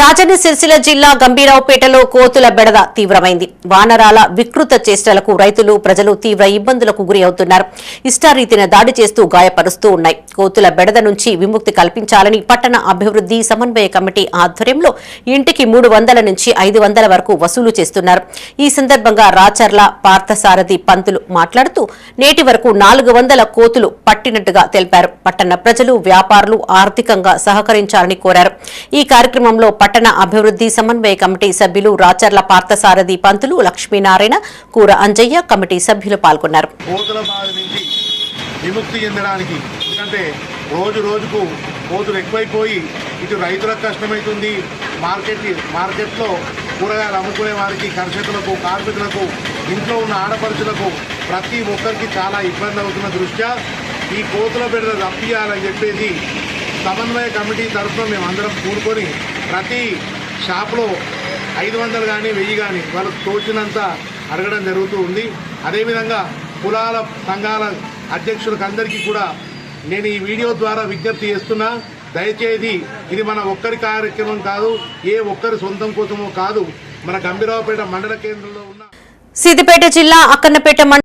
రాజన్న సిరిసిల్ల జిల్లా గంభీరావుపేటలో కోతుల బెడద తీవ్రమైంది. వానరాల వికృత చేష్టలకు రైతులు ప్రజలు తీవ్ర ఇబ్బందులకు గురి అవుతున్నారు ఇష్టారీతిన దాడి చేస్తూ గాయపరుస్తూ ఉన్నాయి. కోతుల బెడద నుంచి విముక్తి కల్పించాలని పట్టణ అభివృద్ది సమన్వయ కమిటీ ఆధ్వర్యంలో ఇంటికి మూడు వందల నుంచి ఐదు వందల వరకు వసూలు చేస్తున్నారు. ఈ సందర్భంగా రాచర్ల పార్థసారథి పంతులు మాట్లాడుతూ నేటి వరకు నాలుగు వందల కోతులు పట్టినట్టుగా తెలిపారు. పట్టణ ప్రజలు వ్యాపారులు ఆర్థికంగా సహకరించాలని కోరారు. ఈ కార్యక్రమంలో పట్టణ అభివృద్ది సమన్వయ కమిటీ సభ్యులు రాచర్ల పార్థసారథి పంతులు లక్ష్మీనారాయణ కూర అంజయ్య కమిటీ సభ్యులు పాల్గొన్నారు. కోతుల నుంచి విముక్తి చెందడానికి ఎందుకంటే రోజు రోజుకు కోతులు ఎక్కువైపోయి ఇటు రైతులకు కష్టమవుతుంది మార్కెట్ మార్కెట్లో కూరగాయలు అమ్ముకునే వారికి కర్షకులకు కార్మికులకు ఇంట్లో ఉన్న ఆడపడుచులకు ప్రతి ఒక్కరికి చాలా ఇబ్బంది అవుతున్న దృష్ట్యా ఈ కోతుల బిడ్డ తప్పియాలని చెప్పేసి సమన్వయ కమిటీ తరఫున మేమందరం కూడుకొని ప్రతి షాప్లో ఐదు వందలు కానీ వెయ్యి కానీ వాళ్ళకు తోచినంత అడగడం జరుగుతూ ఉంది. అదేవిధంగా కులాల సంఘాల అధ్యక్షులకు అందరికీ కూడా నేను ఈ వీడియో ద్వారా విజ్ఞప్తి చేస్తున్నా. దయచేసి ఇది మన ఒక్కరి కార్యక్రమం కాదు ఏ ఒక్కరి సొంతం కోసమో కాదు. మన గంభీరావుపేట మండల కేంద్రంలో ఉన్న సిద్దిపేట జిల్లా అక్కన్నపేట